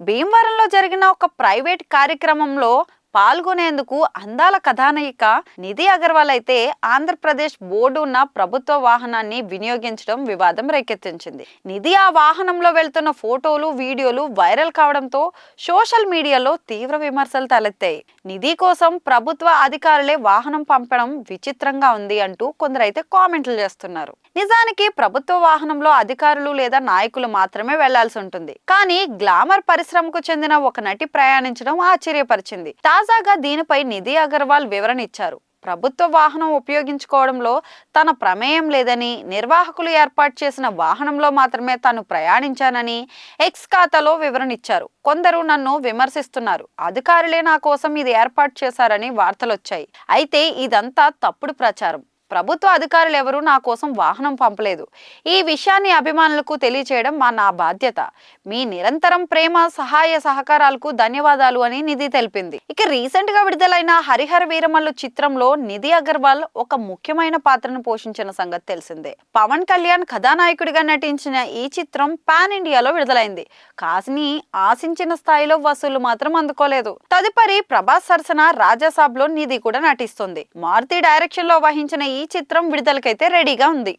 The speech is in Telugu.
భీమవరంలో జరిగిన ఒక ప్రైవేట్ కార్యక్రమంలో పాల్గొనేందుకు అందాల కథానాయిక నిధి అగర్వాల్ అయితే ఆంధ్రప్రదేశ్ బోర్డు ఉన్న ప్రభుత్వ వాహనాన్ని వినియోగించడం వివాదం రేకెత్తించింది. నిధి ఆ వాహనంలో వెళ్తున్న ఫోటోలు వీడియోలు వైరల్ కావడంతో సోషల్ మీడియాలో తీవ్ర విమర్శలు తలెత్తాయి. నిధి కోసం ప్రభుత్వ అధికారులే వాహనం పంపడం విచిత్రంగా ఉంది అంటూ కొందరైతే కామెంట్లు చేస్తున్నారు. నిజానికి ప్రభుత్వ వాహనంలో అధికారులు లేదా నాయకులు మాత్రమే వెళ్ళాల్సి ఉంటుంది. కానీ గ్లామర్ పరిశ్రమకు చెందిన ఒక నటి ప్రయాణించడం ఆశ్చర్యపరిచింది. తాజాగా దీనిపై నిధి అగర్వాల్ వివరణ ఇచ్చారు. ప్రభుత్వ వాహనం ఉపయోగించుకోవడంలో తన ప్రమేయం లేదని నిర్వాహకులు ఏర్పాటు చేసిన వాహనంలో మాత్రమే తాను ప్రయాణించానని ఎక్స్ ఖాతాలో వివరణ ఇచ్చారు. కొందరు నన్ను విమర్శిస్తున్నారు. అధికారులే నా కోసం ఇది ఏర్పాటు చేశారని వార్తలొచ్చాయి. అయితే ఇదంతా తప్పుడు ప్రచారం. ప్రభుత్వ అధికారులు ఎవరూ నా కోసం వాహనం పంపలేదు. ఈ విషయాన్ని అభిమానులకు తెలియచేయడం మా నా బాధ్యత. మీ నిరంతరం ప్రేమ సహాయ సహకారాలకు ధన్యవాదాలు అని నిధి తెలిపింది. ఇక రీసెంట్గా విడుదలైన హరిహర వీరమల్లు చిత్రంలో నిధి అగర్వాల్ ఒక ముఖ్యమైన పాత్రను పోషించిన సంగతి తెలిసిందే. పవన్ కళ్యాణ్ కథానాయకుడిగా నటించిన ఈ చిత్రం పాన్ ఇండియాలో విడుదలైంది. కాసిని ఆశించిన స్థాయిలో వసూలు మాత్రం అందుకోలేదు. తదుపరి ప్రభాస్ సరసన రాజాసాబ్లో నిధి కూడా నటిస్తుంది. మారుతి డైరెక్షన్లో వహించిన ఈ చిత్రం విడుదలకైతే రెడీగా ఉంది.